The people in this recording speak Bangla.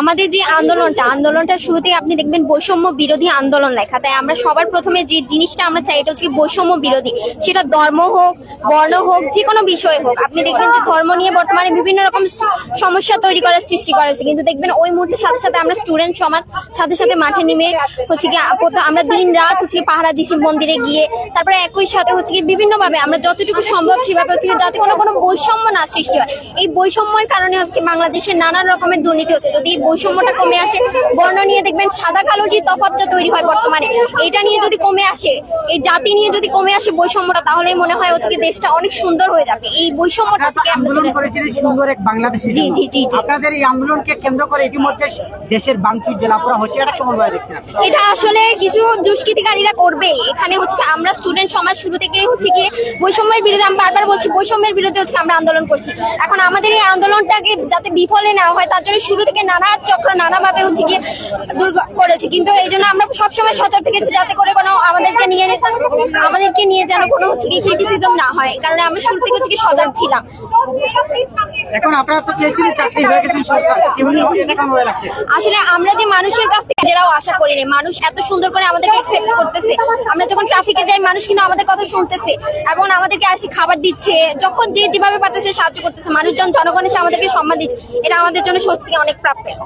আমাদের যে আন্দোলনটা আন্দোলনটা শুরুতে আপনি দেখবেন বৈষম্য বিরোধী আন্দোলন লেখা। তাই আমরা সবার প্রথমে যে জিনিসটা আমরা চাই, এটা হচ্ছে বৈষম্য বিরোধী। সেটা ধর্ম হোক, বর্ণ হোক, যে কোনো বিষয় হোক। আপনি দেখবেন যে ধর্ম নিয়ে বর্তমানে বিভিন্ন রকম সমস্যা তৈরি করার সৃষ্টি করেছে। কিন্তু দেখবেন ওই মুহূর্তের সাথে সাথে আমরা স্টুডেন্ট সমাজ সাথে সাথে মাঠে নেমে হচ্ছে কি আমরা দিন রাত হচ্ছে কি পাহারা দিছি মন্দিরে গিয়ে, তারপরে একই সাথে হচ্ছে কি বিভিন্নভাবে আমরা যতটুকু সম্ভব সেভাবে হচ্ছে যাতে কোনো কোনো বৈষম্য না সৃষ্টি হয়। এই বৈষম্যের কারণে আজকে বাংলাদেশে নানান রকমের দুর্নীতি হচ্ছে। যদি বৈষম্যটা কমে আসে বর্ণ নিয়ে দেখবেন সাদা কালো যে তফাৎটা তৈরি হয় বর্তমানে এটা নিয়ে যদি কমে আসে এই জাতি নিয়ে যদি কমে আসে বৈষম্যটা তাহলে মনে হয় হচ্ছে কি দেশটা অনেক সুন্দর হয়ে যাবে। এই বৈষম্যটা থেকে আমরা আন্দোলন চলে আসতে করেছিলেন সুন্দর এক বাংলাদেশ জি, জি, জি, জি। আপনাদের এই আন্দোলনকে কেন্দ্র করে ইতিমধ্যে দেশের বাংচুর জেলাপুরা হচ্ছে এটা কেমন ভাবে দেখছেন এটা আসলে কিছু দুষ্কৃতিকারীরা করবে। এখানে হচ্ছে আমরা স্টুডেন্ট সমাজ শুরু থেকে হচ্ছে বৈষম্যের বিরুদ্ধে আমি বারবার বলছি বৈষম্যের বিরুদ্ধে হচ্ছে আমরা আন্দোলন করছি। এখন আমাদের এই আন্দোলনটাকে যাতে বিফলে নেওয়া হয় তার জন্য শুরু থেকে নানা চক্র নানাভাবে হচ্ছে কি দুর্গ করেছে। কিন্তু এই জন্য আমরা সবসময় সচেতন থেকেছি যাতে করে কোনো আমাদেরকে নিয়ে আমাদেরকে নিয়ে যেন কোনো হচ্ছে কি ক্রিটিসিজম না হয়। কারণ আমরা শুরু থেকে হচ্ছে কি সজাগ ছিলাম। এখন আপনারা তো চেয়েছিলেন চাকরি হয়ে সরকার। আসলে আমরা যে মানুষের কাছ থেকে যেটাও আশা করি না মানুষ এত সুন্দর করে আমাদেরকে অ্যাকসেপ্ট করতেছে। আমরা যখন ট্রাফিকে যাই মানুষ কিন্তু আমাদের কথা শুনতেছে এবং আমাদেরকে আসি খাবার দিচ্ছে। যখন যে যেভাবে পারতেছে সাহায্য করতেছে। মানুষজন জনগণ এসে আমাদেরকে সম্মান দিচ্ছে এটা আমাদের জন্য সত্যি অনেক প্রাপ্যের